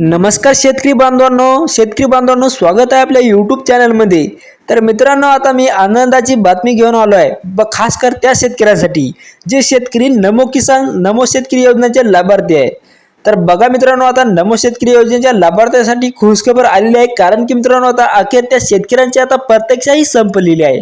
नमस्कार शेतकरी बांधवांनो शेतकरी बांधवांनो स्वागत आहे आपल्या यूट्यूब चॅनलमध्ये तर मित्रांनो आता मी आनंदाची बातमी घेऊन आलो आहे. ब खास कर त्या शेतकऱ्यांसाठी जे शेतकरी नमो किसान नमो शेतकरी योजनेचे लाभार्थी आहे. तर बघा मित्रांनो आता नमो शेतकरी योजनेच्या लाभार्थ्यासाठी खुशखबर आलेली आहे. कारण की मित्रांनो आता अखेर त्या शेतकऱ्यांची आता प्रत्यक्षाही संपलेली आहे.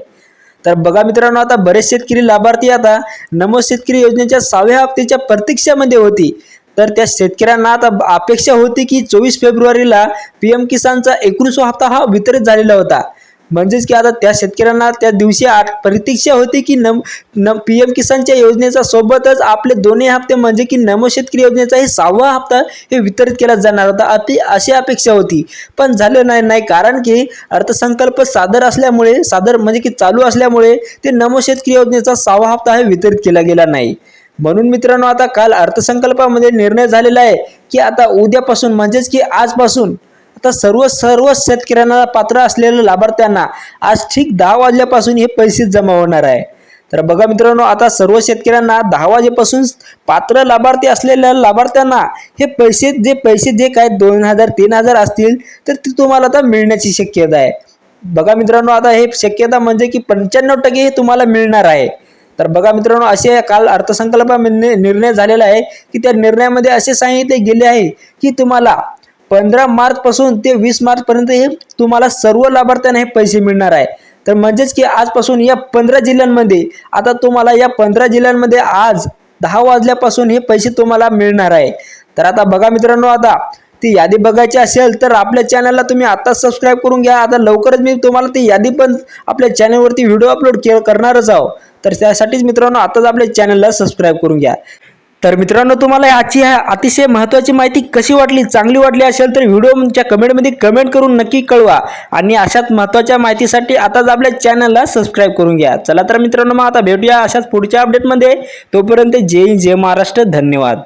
तर बघा मित्रांनो आता बरेच शेतकरी लाभार्थी आता नमो शेतकरी योजनेच्या सहाव्या हप्त्याच्या प्रत्यक्षामध्ये होती. तर त्या शेतकऱ्यांना आता अपेक्षा होती की चोवीस फेब्रुवारीला पी एम किसानचा एकोणीसवा हप्ता हा वितरित झालेला होता. म्हणजेच की आता त्या शेतकऱ्यांना त्या दिवशी आठ प्रतीक्षा होती की नम न पी एम किसानच्या योजनेचा सोबतच आपले दोन्ही हप्ते म्हणजे की नमो शेतकरी योजनेचाही सहावा हप्ता हे वितरित केला जाणार होता. अति अशी अपेक्षा होती. पण झालं नाही नाही. कारण की अर्थसंकल्प सादर असल्यामुळे सादर म्हणजे की चालू असल्यामुळे ते नमो शेतकरी योजनेचा सहावा हप्ता हे वितरित केला गेला नाही. म्हणून मित्रांनो आता काल अर्थसंकल्पामध्ये निर्णय झालेला आहे की आता उद्यापासून म्हणजेच की आजपासून आता सर्व सर्व शेतकऱ्यांना पात्र असलेल्या लाभार्थ्यांना आज ठीक दहा वाजल्यापासून हे पैसे जमा होणार आहे. तर बघा मित्रांनो आता सर्व शेतकऱ्यांना दहा वाजेपासून पात्र लाभार्थी असलेल्या लाभार्थ्यांना हे पैसे जे पैसे जे काय दोन हजार तीन हजार असतील तर ते तुम्हाला आता मिळण्याची शक्यता आहे. बघा मित्रांनो आता हे शक्यता म्हणजे की पंच्याण्णव टक्के हे तुम्हाला मिळणार आहे. तर बघा मित्रांनो असे काल अर्थसंकल्पामध्ये निर्णय झालेला आहे की त्या निर्णयामध्ये असे सांगितले गेले आहे की तुम्हाला पंधरा मार्चपासून ते वीस मार्चपर्यंत हे तुम्हाला सर्व लाभार्थ्यांना हे पैसे मिळणार आहे. तर म्हणजेच की आजपासून या पंधरा जिल्ह्यांमध्ये आता तुम्हाला या पंधरा जिल्ह्यांमध्ये आज दहा वाजल्यापासून हे पैसे तुम्हाला मिळणार आहे. तर आता बघा मित्रांनो आता ती यादी बघायची असेल तर आपल्या चॅनलला तुम्ही आताच सबस्क्राईब करून घ्या. आता लवकरच मी तुम्हाला ती यादी पण आपल्या चॅनलवरती व्हिडिओ अपलोड के करणारच आहो. तर त्यासाठीच मित्रांनो आताच आपल्या चॅनलला सबस्क्राईब करून घ्या. तर मित्रांनो तुम्हाला आजची ह्या अतिशय महत्त्वाची माहिती कशी वाटली चांगली वाटली असेल तर व्हिडिओच्या कमेंटमध्ये कमेंट करून नक्की कळवा. आणि अशाच महत्त्वाच्या माहितीसाठी आताच आपल्या चॅनलला सबस्क्राईब करून घ्या. चला तर मित्रांनो मग आता भेटूया अशाच पुढच्या अपडेटमध्ये तोपर्यंत जय जय महाराष्ट्र. धन्यवाद.